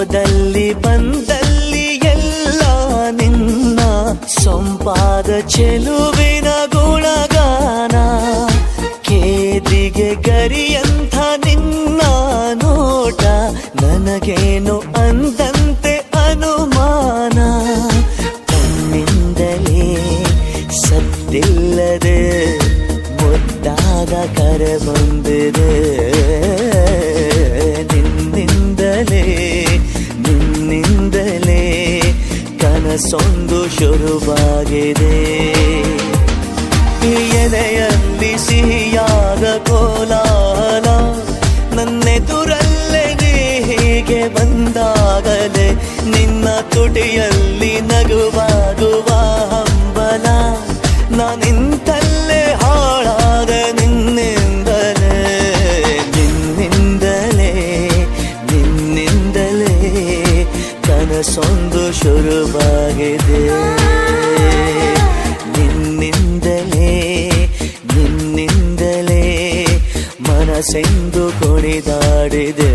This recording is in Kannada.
ಹೋದಲ್ಲಿ ಬಂದಲ್ಲಿ ಎಲ್ಲ ನಿನ್ನ ಸೊಂಪಾದ ಚೆಲುವಿನ ಗುಣಗಾನ, ಕೇದಿಗೆ ಗರಿಯಂಥ ನಿನ್ನ ನೋಟ ನನಗೇನು ಅಂದಂತೆ ಅನುಮಾನ? ತನ್ನಿಂದಲೇ ಸತ್ತಿಲ್ಲದೆ ಮುದ್ದಾದ ಕರೆ ಬಂದಿದೆ. ಕನಸೊಂದು ಶುರುವಾಗಿದೆ. ಎದೆಯಲ್ಲಿ ಸಿಹಿಯಾದ ಕೋಲಾಲ ನನ್ನೆದುರಲ್ಲೇ ನೀ ಹೀಗೆ ಬಂದಾಗಲೇ ನಿನ್ನ ತುಟಿಯಲ್ಲಿ ನಗುವಾಗುವ ಕನಸೊಂದು ಶುರುವಾಗಿದೆ. ನಿನ್ನಿಂದಲೇ ನಿನ್ನಿಂದಲೇ ಮನಸೆಂದು ಕುಣಿದಾಡಿದೆ